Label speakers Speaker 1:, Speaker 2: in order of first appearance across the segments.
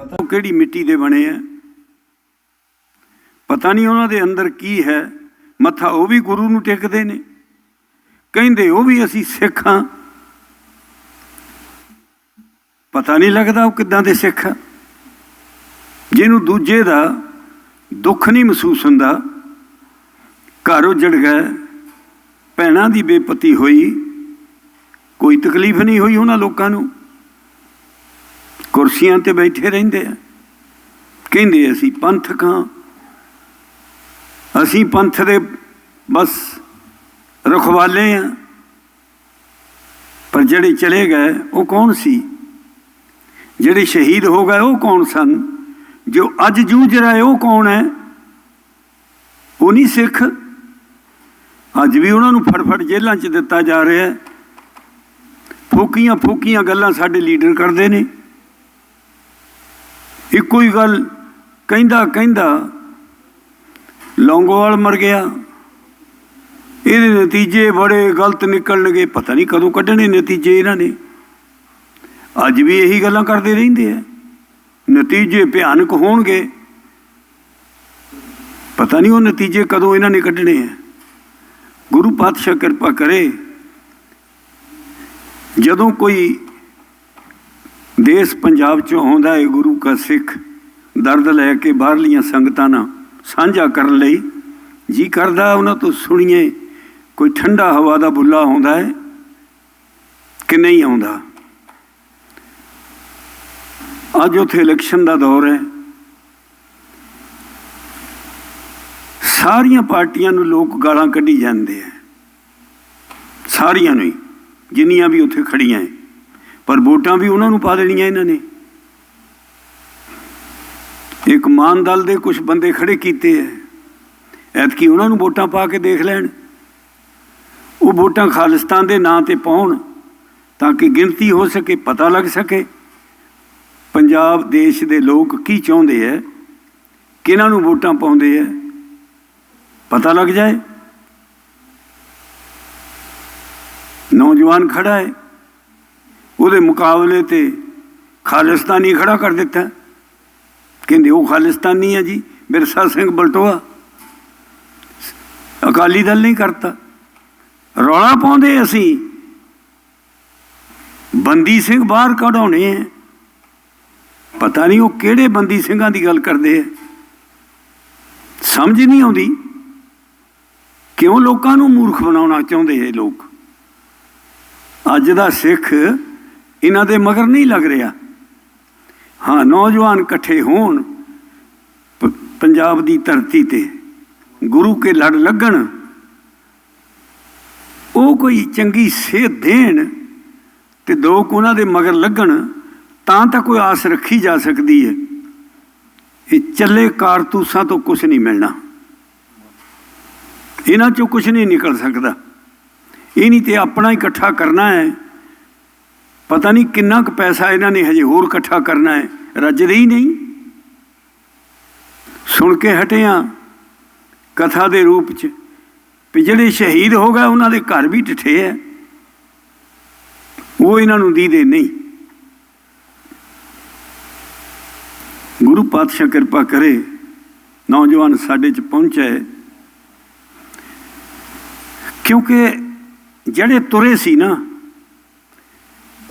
Speaker 1: ਪਤਾ ਕਿਹੜੀ ਮਿੱਟੀ ਦੇ ਬਣੇ ਆ। ਪਤਾ ਨਹੀਂ ਉਹਨਾਂ ਦੇ ਅੰਦਰ ਕੀ ਹੈ। ਮੱਥਾ ਉਹ ਵੀ ਗੁਰੂ ਨੂੰ ਟੇਕਦੇ ਨੇ। ਕਹਿੰਦੇ ਉਹ ਵੀ ਅਸੀਂ ਸਿੱਖ ਹਾਂ। ਪਤਾ ਨਹੀਂ ਲੱਗਦਾ ਉਹ ਕਿੱਦਾਂ ਦੇ ਸਿੱਖ ਆ। ਜਿਹਨੂੰ ਦੂਜੇ ਦਾ ਦੁੱਖ ਨਹੀਂ ਮਹਿਸੂਸ ਹੁੰਦਾ। ਘਰ ਉਜੜ ਗਏ। ਭੈਣਾਂ ਦੀ ਬੇਪਤੀ ਹੋਈ। ਕੋਈ ਤਕਲੀਫ ਨਹੀਂ ਹੋਈ ਉਹਨਾਂ ਲੋਕਾਂ ਨੂੰ। ਕੁਰਸੀਆਂ ਤੇ ਬੈਠੇ ਰਹਿੰਦੇ ਆ। ਕਹਿੰਦੇ ਅਸੀਂ ਪੰਥਕ ਹਾਂ ਅਸੀਂ ਪੰਥ ਦੇ ਬਸ ਰਖਵਾਲੇ ਆ। ਪਰ ਜਿਹੜੇ ਚਲੇ ਗਏ, ਉਹ ਕੌਣ ਸੀ? ਜਿਹੜੇ ਸ਼ਹੀਦ ਹੋ ਗਏ, ਉਹ ਕੌਣ ਸਨ? ਜੋ ਅੱਜ ਜੂਝ ਰਹੇ, ਉਹ ਕੌਣ ਹੈ? ਉਹ ਨਹੀਂ ਸਿੱਖ। ਅੱਜ ਵੀ ਉਹਨਾਂ ਨੂੰ ਫੜਫੜ ਜੇਲ੍ਹਾਂ 'ਚ ਦਿੱਤਾ ਜਾ ਰਿਹਾ ਹੈ। ਫੋਕੀਆਂ ਫੋਕੀਆਂ ਗੱਲਾਂ ਸਾਡੇ ਲੀਡਰ ਕਰਦੇ ਨੇ। ਇੱਕੋ ਹੀ ਗੱਲ ਕਹਿੰਦਾ ਕਹਿੰਦਾ ਲੌਂਗੋਵਾਲ ਮਰ ਗਿਆ। ਇਹਦੇ ਨਤੀਜੇ ਬੜੇ ਗਲਤ ਨਿਕਲਣਗੇ, ਪਤਾ ਨਹੀਂ ਕਦੋਂ ਕੱਢਣੇ ਨਤੀਜੇ ਇਹਨਾਂ ਨੇ। ਅੱਜ ਵੀ ਇਹੀ ਗੱਲਾਂ ਕਰਦੇ ਰਹਿੰਦੇ ਆ। ਨਤੀਜੇ ਭਿਆਨਕ ਹੋਣਗੇ। ਪਤਾ ਨਹੀਂ ਉਹ ਨਤੀਜੇ ਕਦੋਂ ਇਹਨਾਂ ਨੇ ਕੱਢਣੇ ਆ। ਗੁਰੂ ਪਾਤਸ਼ਾਹ ਕਿਰਪਾ ਕਰੇ। ਜਦੋਂ ਕੋਈ ਦੇਸ਼ ਪੰਜਾਬ ਚੋਂ ਆਉਂਦਾ ਹੈ ਗੁਰੂ ਕਾ ਸਿੱਖ, ਦਰਦ ਲੈ ਕੇ ਬਾਹਰਲੀਆਂ ਸੰਗਤਾਂ ਨਾਲ ਸਾਂਝਾ ਕਰਨ ਲਈ ਜੀ ਕਰਦਾ ਉਹਨਾਂ ਤੋਂ ਸੁਣੀਏ, ਕੋਈ ਠੰਡਾ ਹਵਾ ਦਾ ਬੁੱਲਾ ਆਉਂਦਾ ਹੈ ਕਿ ਨਹੀਂ ਆਉਂਦਾ? ਅੱਜ ਉੱਥੇ ਇਲੈਕਸ਼ਨ ਦਾ ਦੌਰ ਹੈ ਸਾਰੀਆਂ ਪਾਰਟੀਆਂ ਨੂੰ ਲੋਕ ਗਾਲਾਂ ਕੱਢੀ ਜਾਂਦੇ ਆ ਸਾਰੀਆਂ ਨੂੰ ਹੀ, ਜਿੰਨੀਆਂ ਵੀ ਉੱਥੇ ਖੜੀਆਂ ਹੈ ਪਰ ਵੋਟਾਂ ਵੀ ਉਹਨਾਂ ਨੂੰ ਪਾ ਦੇਣੀਆਂ ਇਹਨਾਂ ਨੇ। ਇੱਕ ਮਾਨ ਦਲ ਦੇ ਕੁਝ ਬੰਦੇ ਖੜੇ ਕੀਤੇ ਐ। ਐਤਕੀ ਉਹਨਾਂ ਨੂੰ ਵੋਟਾਂ ਪਾ ਕੇ ਦੇਖ ਲੈਣ। ਉਹ ਵੋਟਾਂ ਖਾਲਿਸਤਾਨ ਦੇ ਨਾਂ ਤੇ ਪਾਉਣ ਤਾਂ ਕਿ ਗਿਣਤੀ ਹੋ ਸਕੇ, ਪਤਾ ਲੱਗ ਸਕੇ ਪੰਜਾਬ ਦੇਸ਼ ਦੇ ਲੋਕ ਕੀ ਚਾਹੁੰਦੇ ਐ, ਕਿਹਨਾਂ ਨੂੰ ਵੋਟਾਂ ਪਾਉਂਦੇ ਐ। ਪਤਾ ਲੱਗ ਜਾਏ। ਨੌਜਵਾਨ ਖੜਾ ਹੈ ਉਹਦੇ ਮੁਕਾਬਲੇ ਤੇ ਖਾਲਿਸਤਾਨੀ ਖੜਾ ਕਰ ਦਿੱਤਾ। ਕਹਿੰਦੇ, ਉਹ ਖਾਲਿਸਤਾਨੀ ਹੈ ਜੀ, ਬਿਰਸਾ ਸਿੰਘ ਬਲਟੋਆ। ਅਕਾਲੀ ਦਲ ਨਹੀਂ ਕਰਤਾ। ਰੌਲਾ ਪਾਉਂਦੇ ਅਸੀਂ। ਬੰਦੀ ਸਿੰਘ ਬਾਹਰ ਕਢਾਉਣੇ ਆ। ਪਤਾ ਨਹੀਂ ਉਹ ਕਿਹੜੇ ਬੰਦੀ ਸਿੰਘਾਂ ਦੀ ਗੱਲ ਕਰਦੇ ਆ। ਸਮਝ ਨਹੀਂ ਆਉਂਦੀ ਕਿਉਂ ਲੋਕਾਂ ਨੂੰ ਮੂਰਖ ਬਣਾਉਣਾ ਚਾਹੁੰਦੇ ਇਹ ਲੋਕ। ਅੱਜ ਦਾ ਸਿੱਖ ਇਹਨਾਂ ਦੇ ਮਗਰ ਨਹੀਂ ਲੱਗ ਰਿਹਾ। ਹਾਂ, ਨੌਜਵਾਨ ਇਕੱਠੇ ਹੋਣ, ਪ- ਪੰਜਾਬ ਦੀ ਧਰਤੀ ਤੇ ਗੁਰੂ ਕੇ ਲੜ ਲੱਗਣ, ਉਹ ਕੋਈ ਚੰਗੀ ਸੇਧ ਦੇਣ ਤੇ ਲੋਕ ਉਹਨਾਂ ਦੇ ਮਗਰ ਲੱਗਣ, ਤਾਂ ਤਾਂ ਕੋਈ ਆਸ ਰੱਖੀ ਜਾ ਸਕਦੀ ਹੈ। ਇਹ ਚੱਲੇ ਕਾਰਤੂਸਾਂ ਤੋਂ ਕੁਝ ਨਹੀਂ ਮਿਲਣਾ। ਇਹਨਾਂ ਚੋਂ ਕੁਝ ਨਹੀਂ ਨਿਕਲ ਸਕਦਾ। ਇਹ ਨਹੀਂ ਤੇ ਆਪਣਾ ਇਕੱਠਾ ਕਰਨਾ ਹੈ। ਪਤਾ ਨਹੀਂ ਕਿੰਨਾ ਕੁ ਪੈਸਾ ਇਹਨਾਂ ਨੇ ਹਜੇ ਹੋਰ ਇਕੱਠਾ ਕਰਨਾ ਹੈ, ਰੱਜਦੇ ਹੀ ਨਹੀਂ। ਸੁਣ ਕੇ ਹਟਿਆ ਕਥਾ ਦੇ ਰੂਪ ਚ, ਵੀ ਜਿਹੜੇ ਸ਼ਹੀਦ ਹੋ ਗਏ ਉਹਨਾਂ ਦੇ ਘਰ ਵੀ ਟਿੱਠੇ ਹੈ। ਉਹ ਇਹਨਾਂ ਨੂੰ ਦੀਦੇ ਨਹੀਂ। ਗੁਰੂ ਪਾਤਸ਼ਾਹ ਕਿਰਪਾ ਕਰੇ, ਨੌਜਵਾਨ ਸਾਡੇ ਚ ਪਹੁੰਚੇ। ਕਿਉਂਕਿ ਜਿਹੜੇ ਤੁਰੇ ਸੀ ਨਾ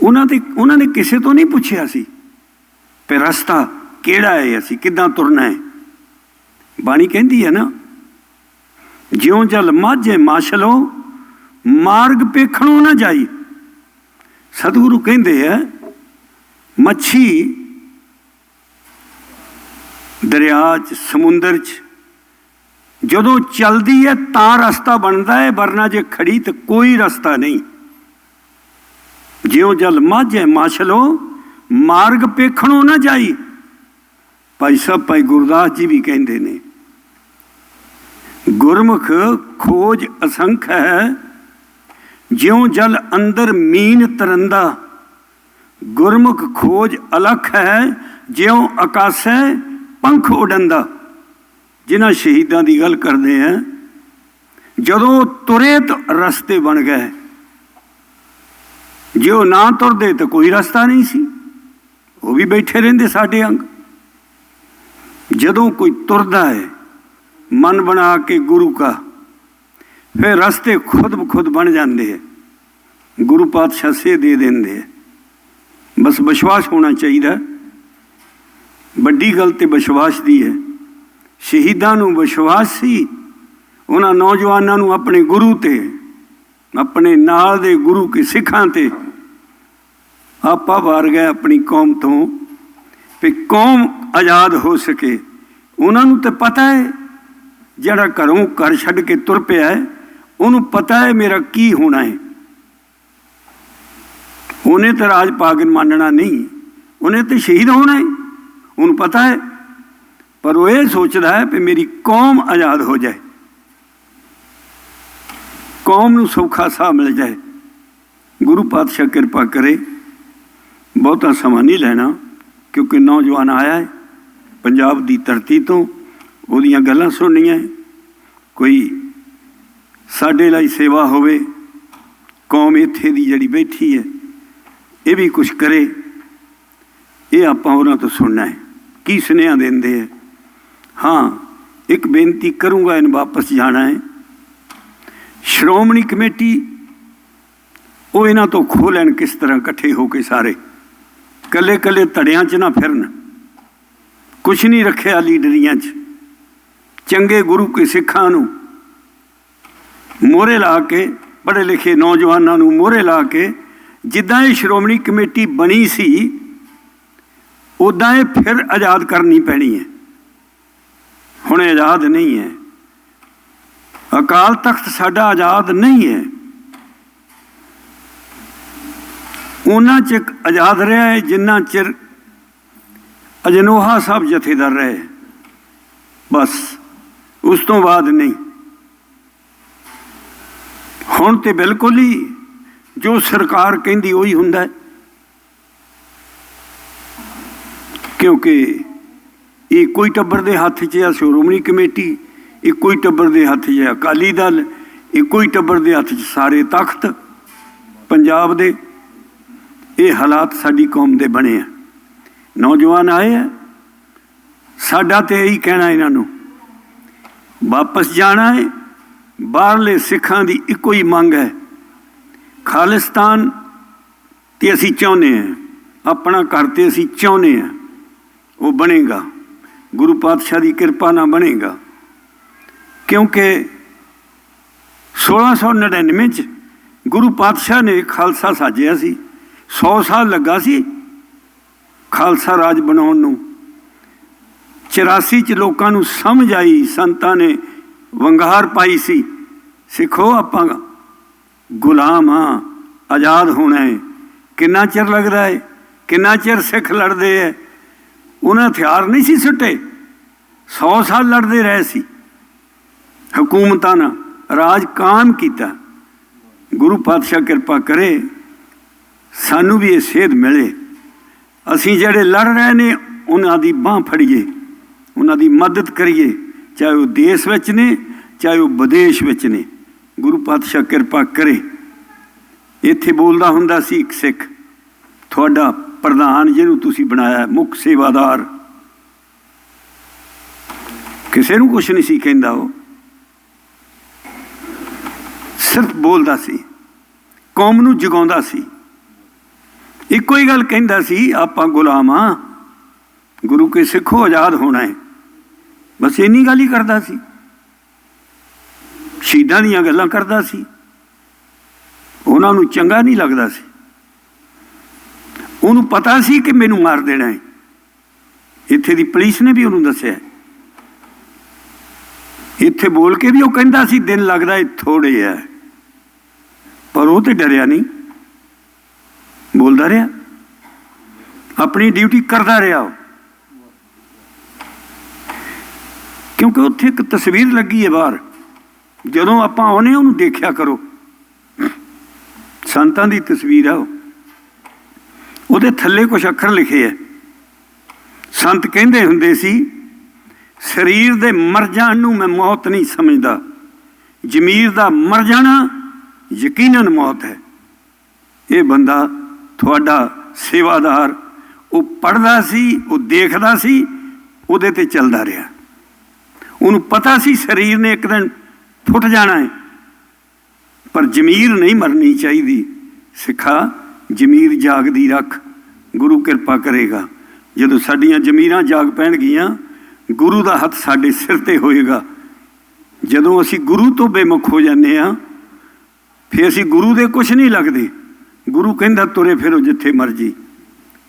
Speaker 1: ਉਹਨਾਂ ਤੇ ਉਹਨਾਂ ਨੇ ਕਿਸੇ ਤੋਂ ਨਹੀਂ ਪੁੱਛਿਆ ਸੀ ਕਿ ਰਸਤਾ ਕਿਹੜਾ ਹੈ ਅਸੀਂ ਕਿੱਦਾਂ ਤੁਰਨਾ ਹੈ। ਬਾਣੀ ਕਹਿੰਦੀ ਹੈ ਨਾ, ਜਿਉਂ ਜਲ ਮਾਝੇ ਮਾਛਲੋ, ਮਾਰਗ ਪੇਖਣੋਂ ਨਾ ਜਾਈ। ਸਤਿਗੁਰੂ ਕਹਿੰਦੇ ਆ, ਮੱਛੀ ਦਰਿਆ 'ਚ, ਸਮੁੰਦਰ 'ਚ, ਜਦੋਂ ਚੱਲਦੀ ਹੈ ਤਾਂ ਰਸਤਾ ਬਣਦਾ ਹੈ, ਵਰਨਾ ਜੇ ਖੜੀ ਤੇ ਕੋਈ ਰਸਤਾ ਨਹੀਂ। ਜਿਉ ਜਲ ਮਾਝੇ ਮਾਛਲੋ, ਮਾਰਗ ਪੇਖਣੋਂ ਨਾ ਜਾਈ। ਭਾਈ ਸਾਹਿਬ, ਭਾਈ ਗੁਰਦਾਸ ਜੀ ਵੀ ਕਹਿੰਦੇ ਨੇ, ਗੁਰਮੁਖ ਖੋਜ ਅਸੰਖ ਹੈ, ਜਿਉ ਜਲ ਅੰਦਰ ਮੀਨ ਤਰੰਦਾ। ਗੁਰਮੁਖ ਖੋਜ ਅਲਖ ਹੈ, ਜਿਉ ਆਕਾਸ਼ੈ ਪੰਖ ਉਡੰਦਾ। ਜਿਨ੍ਹਾਂ ਸ਼ਹੀਦਾਂ ਦੀ ਗੱਲ ਕਰਦੇ ਆ, ਜਦੋਂ ਤੁਰੇ ਰਸਤੇ ਬਣ ਗਏ ਜੇ ਉਹ ਨਾ ਤੁਰਦੇ ਤਾਂ ਕੋਈ ਰਸਤਾ ਨਹੀਂ ਸੀ। ਉਹ ਵੀ ਬੈਠੇ ਰਹਿੰਦੇ ਸਾਡੇ ਅੰਗ। ਜਦੋਂ ਕੋਈ ਤੁਰਦਾ ਹੈ, ਮਨ ਬਣਾ ਕੇ ਗੁਰੂ ਕਾ, ਫਿਰ ਰਸਤੇ ਖੁਦ ਬਖੁਦ ਬਣ ਜਾਂਦੇ ਹੈ। ਗੁਰੂ ਪਾਤਸ਼ਾਹ ਸੇ ਦੇ ਦਿੰਦੇ ਹੈ। ਬਸ ਵਿਸ਼ਵਾਸ ਹੋਣਾ ਚਾਹੀਦਾ। ਵੱਡੀ ਗੱਲ ਤੇ ਵਿਸ਼ਵਾਸ ਦੀ ਹੈ। ਸ਼ਹੀਦਾਂ ਨੂੰ ਵਿਸ਼ਵਾਸ ਸੀ। ਉਹਨਾਂ ਨੌਜਵਾਨਾਂ ਨੂੰ ਆਪਣੇ ਗੁਰੂ ਤੇ ਆਪਣੇ ਨਾਲ ਦੇ ਗੁਰੂ ਕੇ ਸਿੱਖਾਂ ਤੇ ਆਪਾ ਵਾਰ ਗਏ ਆਪਣੀ ਕੌਮ ਤੋਂ ਵੀ ਕੌਮ ਆਜ਼ਾਦ ਹੋ ਸਕੇ। ਉਹਨਾਂ ਨੂੰ ਤੇ ਪਤਾ ਹੈ, ਜਿਹੜਾ ਘਰੋਂ ਘਰ ਛੱਡ ਕੇ ਤੁਰ ਪਿਆ ਹੈ, ਉਹਨੂੰ ਪਤਾ ਹੈ ਮੇਰਾ ਕੀ ਹੋਣਾ ਹੈ। ਉਹਨੇ ਤਾਂ ਰਾਜ ਪਾਗਨ ਮੰਨਣਾ ਨਹੀਂ, ਉਹਨੇ ਤੇ ਸ਼ਹੀਦ ਹੋਣਾ ਹੈ, ਉਹਨੂੰ ਪਤਾ ਹੈ। ਪਰ ਉਹ ਇਹ ਸੋਚਦਾ ਹੈ ਕਿ ਮੇਰੀ ਕੌਮ ਆਜ਼ਾਦ ਹੋ ਜਾਏ। ਕੌਮ ਨੂੰ ਸੌਖਾ ਸਾਹ ਮਿਲ ਜਾਏ। ਗੁਰੂ ਪਾਤਸ਼ਾਹ ਕਿਰਪਾ ਕਰੇ। ਬਹੁਤਾ ਸਮਾਂ ਨਹੀਂ ਲੈਣਾ, ਕਿਉਂਕਿ ਨੌਜਵਾਨ ਆਇਆ ਹੈ। ਪੰਜਾਬ ਦੀ ਧਰਤੀ ਤੋਂ ਉਹਦੀਆਂ ਗੱਲਾਂ ਸੁਣਨੀਆਂ ਕੋਈ ਸਾਡੇ ਲਈ ਸੇਵਾ ਹੋਵੇ, ਕੌਮ ਇੱਥੇ ਦੀ ਜਿਹੜੀ ਬੈਠੀ ਹੈ, ਇਹ ਵੀ ਕੁਝ ਕਰੇ। ਇਹ ਆਪਾਂ ਉਹਨਾਂ ਤੋਂ ਸੁਣਨਾ ਹੈ। ਕੀ ਸੁਨੇਹਾ ਦਿੰਦੇ ਹੈ? ਹਾਂ, ਇੱਕ ਬੇਨਤੀ ਕਰੂੰਗਾ, ਇਹਨ ਵਾਪਸ ਜਾਣਾ ਹੈ। ਸ਼੍ਰੋਮਣੀ ਕਮੇਟੀ, ਉਹ ਇਹਨਾਂ ਤੋਂ ਖੋਹ ਲੈਣ ਕਿਸ ਤਰ੍ਹਾਂ ਇਕੱਠੇ ਹੋ ਕੇ ਸਾਰੇ? ਕੱਲੇ ਕੱਲੇ ਧੜਿਆਂ 'ਚ ਨਾ ਫਿਰਨ। ਕੁਛ ਨਹੀਂ ਰੱਖਿਆ ਲੀਡਰੀਆਂ 'ਚ। ਚੰਗੇ ਗੁਰੂ ਕੇ ਸਿੱਖਾਂ ਨੂੰ ਮੋਹਰੇ ਲਾ ਕੇ, ਪੜ੍ਹੇ ਲਿਖੇ ਨੌਜਵਾਨਾਂ ਨੂੰ ਮੋਹਰੇ ਲਾ ਕੇ, ਜਿੱਦਾਂ ਇਹ ਸ਼੍ਰੋਮਣੀ ਕਮੇਟੀ ਬਣੀ ਸੀ ਉਦਾਂ ਇਹ ਫਿਰ ਆਜ਼ਾਦ ਕਰਨੀ ਪੈਣੀ ਹੈ। ਹੁਣ ਆਜ਼ਾਦ ਨਹੀਂ ਹੈ। ਅਕਾਲ ਤਖਤ ਸਾਡਾ ਆਜ਼ਾਦ ਨਹੀਂ ਹੈ। ਉਹਨਾਂ ਚ ਆਜ਼ਾਦ ਰਿਹਾ ਹੈ, ਜਿੰਨਾ ਚਿਰ ਅਜਨੋਹਾ ਸਾਹਿਬ ਜਥੇਦਾਰ ਰਹੇ। ਬਸ, ਉਸ ਤੋਂ ਬਾਅਦ ਨਹੀਂ। ਹੁਣ ਤੇ ਬਿਲਕੁਲ ਹੀ ਜੋ ਸਰਕਾਰ ਕਹਿੰਦੀ ਉਹੀ ਹੁੰਦਾ ਕਿਉਂਕਿ ਇਹ ਕੋਈ ਟੱਬਰ ਦੇ ਹੱਥ 'ਚ ਆ, ਸ਼੍ਰੋਮਣੀ ਕਮੇਟੀ ਇੱਕੋ ਹੀ ਟੱਬਰ ਦੇ ਹੱਥ 'ਚ ਅਕਾਲੀ ਦਲ, ਇੱਕੋ ਹੀ ਟੱਬਰ ਦੇ ਹੱਥ 'ਚ ਸਾਰੇ ਤਖਤ ਪੰਜਾਬ ਦੇ। ਇਹ ਹਾਲਾਤ ਸਾਡੀ ਕੌਮ ਦੇ ਬਣੇ ਆ। ਨੌਜਵਾਨ ਆਏ ਆ। ਸਾਡਾ ਤੇ ਇਹੀ ਕਹਿਣਾ ਇਹਨਾਂ ਨੂੰ, ਵਾਪਸ ਜਾਣਾ ਹੈ। ਬਾਹਰਲੇ ਸਿੱਖਾਂ ਦੀ ਇੱਕੋ ਹੀ ਮੰਗ ਹੈ। ਖਾਲਿਸਤਾਨ ਤੇ ਅਸੀਂ ਚਾਹੁੰਦੇ ਹਾਂ, ਆਪਣਾ ਘਰ ਤੇ ਅਸੀਂ ਚਾਹੁੰਦੇ ਹਾਂ, ਉਹ ਬਣੇਗਾ। ਗੁਰੂ ਪਾਤਸ਼ਾਹ ਦੀ ਕਿਰਪਾ ਨਾਲ ਬਣੇਗਾ। ਕਿਉਂਕਿ 1699 ਚ ਗੁਰੂ ਪਾਤਸ਼ਾਹ ਨੇ ਖਾਲਸਾ ਸਾਜਿਆ ਸੀ 100 ਸਾਲ ਲੱਗਾ ਸੀ ਖਾਲਸਾ ਰਾਜ ਬਣਾਉਣ ਨੂੰ। 84 ਚ ਲੋਕਾਂ ਨੂੰ ਸਮਝ ਆਈ, ਸੰਤਾਂ ਨੇ ਵੰਗਾਰ ਪਾਈ ਸੀ, ਸਿੱਖੋ ਆਪਾਂ ਗੁਲਾਮ ਆ ਆਜ਼ਾਦ ਹੋਣਾ ਹੈ। ਕਿੰਨਾ ਚਿਰ ਲੱਗਦਾ ਹੈ? ਕਿੰਨਾ ਚਿਰ ਸਿੱਖ ਲੜਦੇ ਐ ਉਹਨਾਂ ਹਥਿਆਰ ਨਹੀਂ ਸੀ ਸੁੱਟੇ। 100 ਸਾਲ ਲੜਦੇ ਰਹੇ ਸੀ। ਹਕੂਮਤਾਂ ਨਾਲ ਰਾਜ ਕਾਇਮ ਕੀਤਾ। ਗੁਰੂ ਪਾਤਸ਼ਾਹ ਕਿਰਪਾ ਕਰੇ, ਸਾਨੂੰ ਵੀ ਇਹ ਸੇਧ ਮਿਲੇ। ਅਸੀਂ ਜਿਹੜੇ ਲੜ ਰਹੇ ਨੇ, ਉਹਨਾਂ ਦੀ ਬਾਹ ਫੜੀਏ, ਉਹਨਾਂ ਦੀ ਮਦਦ ਕਰੀਏ, ਚਾਹੇ ਉਹ ਦੇਸ਼ ਵਿੱਚ ਨੇ, ਚਾਹੇ ਉਹ ਵਿਦੇਸ਼ ਵਿੱਚ ਨੇ। ਗੁਰੂ ਪਾਤਸ਼ਾਹ ਕਿਰਪਾ ਕਰੇ। ਇੱਥੇ ਬੋਲਦਾ ਹੁੰਦਾ ਸੀ ਇੱਕ ਸਿੱਖ, ਤੁਹਾਡਾ ਪ੍ਰਧਾਨ ਜਿਹਨੂੰ ਤੁਸੀਂ ਬਣਾਇਆ, ਮੁੱਖ ਸੇਵਾਦਾਰ। ਕਿਸੇ ਨੂੰ ਕੁਝ ਨਹੀਂ ਸੀ ਕਹਿੰਦਾ ਉਹ। ਸਿਰਫ ਬੋਲਦਾ ਸੀ। ਕੌਮ ਨੂੰ ਜਗਾਉਂਦਾ ਸੀ। ਇੱਕੋ ਹੀ ਗੱਲ ਕਹਿੰਦਾ ਸੀ, ਆਪਾਂ ਗੁਲਾਮ ਆ। ਗੁਰੂ ਕੇ ਸਿੱਖੋ ਆਜ਼ਾਦ ਹੋਣਾ ਹੈ। ਬਸ ਇੰਨੀ ਗੱਲ ਹੀ ਕਰਦਾ ਸੀ। ਸ਼ਹੀਦਾਂ ਦੀਆਂ ਗੱਲਾਂ ਕਰਦਾ ਸੀ। ਉਹਨਾਂ ਨੂੰ ਚੰਗਾ ਨਹੀਂ ਲੱਗਦਾ ਸੀ। ਉਹਨੂੰ ਪਤਾ ਸੀ ਕਿ ਮੈਨੂੰ ਮਾਰ ਦੇਣਾ ਹੈ। ਇੱਥੇ ਦੀ ਪੁਲਿਸ ਨੇ ਵੀ ਉਹਨੂੰ ਦੱਸਿਆ ਇੱਥੇ ਬੋਲ ਕੇ ਵੀ ਉਹ ਕਹਿੰਦਾ ਸੀ, ਦਿਨ ਲੱਗਦਾ ਹੈ ਥੋੜੇ ਆ ਪਰ ਉਹ ਤੇ ਡਰਿਆ ਨਹੀਂ। ਬੋਲਦਾ ਰਿਹਾ। ਆਪਣੀ ਡਿਊਟੀ ਕਰਦਾ ਰਿਹਾ ਉਹ। ਕਿਉਂਕਿ ਉੱਥੇ ਇੱਕ ਤਸਵੀਰ ਲੱਗੀ ਹੈ ਬਾਹਰ। ਜਦੋਂ ਆਪਾਂ ਆਉਨੇ ਉਹਨੂੰ ਦੇਖਿਆ ਕਰੋ। ਸੰਤਾਂ ਦੀ ਤਸਵੀਰ ਆ ਉਹ। ਉਹਦੇ ਥੱਲੇ ਕੁਝ ਅੱਖਰ ਲਿਖੇ ਐ ਸੰਤ ਕਹਿੰਦੇ ਹੁੰਦੇ ਸੀ, ਸਰੀਰ ਦੇ ਮਰ ਜਾਣ ਨੂੰ ਮੈਂ ਮੌਤ ਨਹੀਂ ਸਮਝਦਾ। ਜ਼ਮੀਰ ਦਾ ਮਰ ਜਾਣਾ ਯਕੀਨਨ ਮੌਤ ਹੈ। ਇਹ ਬੰਦਾ ਤੁਹਾਡਾ ਸੇਵਾਦਾਰ, ਉਹ ਪੜਦਾ ਸੀ, ਉਹ ਦੇਖਦਾ ਸੀ, ਉਹਦੇ ਤੇ ਚੱਲਦਾ ਰਿਹਾ। ਉਹਨੂੰ ਪਤਾ ਸੀ ਸਰੀਰ ਨੇ ਇੱਕ ਦਿਨ ਫੁੱਟ ਜਾਣਾ ਹੈ, ਪਰ ਜ਼ਮੀਰ ਨਹੀਂ ਮਰਨੀ ਚਾਹੀਦੀ। ਸਿੱਖਾ, ਜ਼ਮੀਰ ਜਾਗਦੀ ਰੱਖ, ਗੁਰੂ ਕਿਰਪਾ ਕਰੇਗਾ। ਜਦੋਂ ਸਾਡੀਆਂ ਜ਼ਮੀਰਾਂ ਜਾਗ ਪੈਣਗੀਆਂ, ਗੁਰੂ ਦਾ ਹੱਥ ਸਾਡੇ ਸਿਰ ਤੇ ਹੋਏਗਾ। ਜਦੋਂ ਅਸੀਂ ਗੁਰੂ ਤੋਂ ਬੇਮੁਖ ਹੋ ਜਾਂਦੇ ਆ ਫਿਰ ਅਸੀਂ ਗੁਰੂ ਦੇ ਕੁਝ ਨਹੀਂ ਲੱਗਦੇ। ਗੁਰੂ ਕਹਿੰਦਾ, ਤੁਰੇ ਫਿਰੋ ਜਿੱਥੇ ਮਰਜ਼ੀ।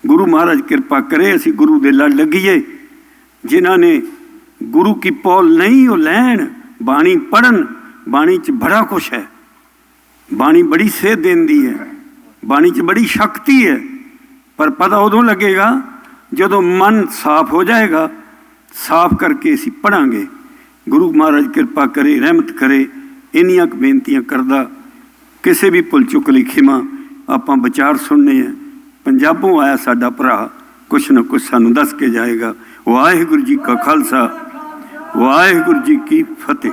Speaker 1: ਗੁਰੂ ਮਹਾਰਾਜ ਕਿਰਪਾ ਕਰੇ, ਅਸੀਂ ਗੁਰੂ ਦੇ ਲੜ ਲੱਗੀਏ। ਜਿਨ੍ਹਾਂ ਨੇ ਗੁਰੂ ਕੀ ਪੌਲ ਨਹੀਂ, ਉਹ ਲੈਣ, ਬਾਣੀ ਪੜਨ ਬਾਣੀ 'ਚ ਬੜਾ ਕੁਛ ਹੈ। ਬਾਣੀ ਬੜੀ ਸੇਧ ਦਿੰਦੀ ਹੈ। ਬਾਣੀ 'ਚ ਬੜੀ ਸ਼ਕਤੀ ਹੈ। ਪਰ ਪਤਾ ਉਦੋਂ ਲੱਗੇਗਾ, ਜਦੋਂ ਮਨ ਸਾਫ਼ ਹੋ ਜਾਏਗਾ। ਸਾਫ਼ ਕਰਕੇ ਅਸੀਂ ਪੜਾਂਗੇ ਗੁਰੂ ਮਹਾਰਾਜ ਕਿਰਪਾ ਕਰੇ, ਰਹਿਮਤ ਕਰੇ। ਇੰਨੀਆਂ ਕੁ ਬੇਨਤੀਆਂ ਕਰਦਾ ਕਿਸੇ ਵੀ ਭੁੱਲ ਚੁੱਕ ਲਈ ਖਿਮਾ, ਆਪਾਂ ਵਿਚਾਰ ਸੁਣਨੇ ਆ। ਪੰਜਾਬੋਂ ਆਇਆ ਸਾਡਾ ਭਰਾ, ਕੁਛ ਨਾ ਕੁਛ ਸਾਨੂੰ ਦੱਸ ਕੇ ਜਾਏਗਾ। ਵਾਹਿਗੁਰੂ ਜੀ ਕਾ ਖਾਲਸਾ, ਵਾਹਿਗੁਰੂ ਜੀ ਕੀ ਫਤਿਹ।